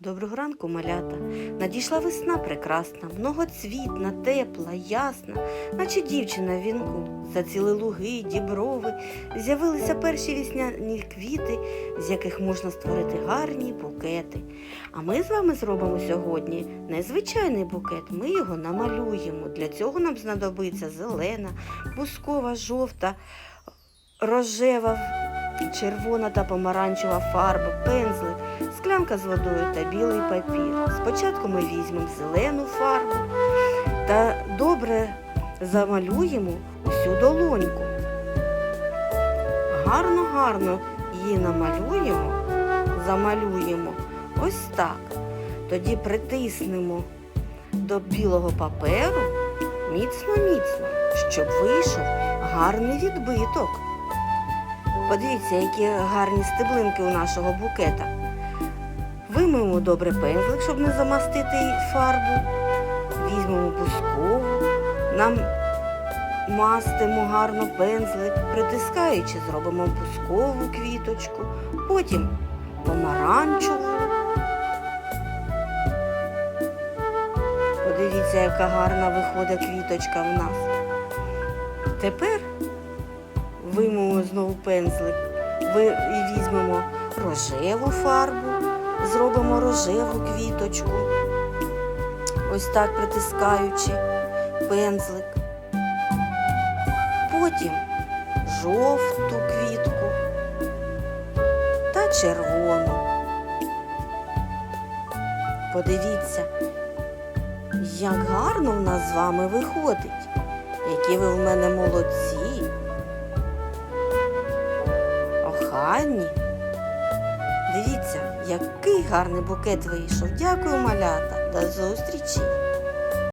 Доброго ранку, малята. Надійшла весна прекрасна, многоцвітна, тепла, ясна, наче дівчина в вінку. Заціли луги, діброви, з'явилися перші вісняні квіти, з яких можна створити гарні букети. А ми з вами зробимо сьогодні незвичайний букет. Ми його намалюємо. Для цього нам знадобиться зелена, бускова, жовта, рожева, червона та помаранчева фарба, пензлик склянка з водою та білий папір. Спочатку ми візьмемо зелену фарбу та добре замалюємо всю долоньку. Гарно-гарно її намалюємо, замалюємо ось так. Тоді притиснемо до білого паперу міцно-міцно, щоб вийшов гарний відбиток. Подивіться, які гарні стеблинки у нашого букета. Вимиємо добре пензлик, щоб не замастити фарбу. Візьмемо бускову, нам мастимо гарно пензлик, притискаючи, зробимо бускову квіточку, потім помаранчеву. Подивіться, яка гарна виходить квіточка в нас. Тепер виймемо знову пензлик і візьмемо рожеву фарбу, рожеву квіточку, ось так притискаючи пензлик. Потім жовту квітку та червону. Подивіться, як гарно в нас з вами виходить, які ви в мене молодці, охайні. Дивіться, який гарний букет вийшов. Дякую, малята. До зустрічі!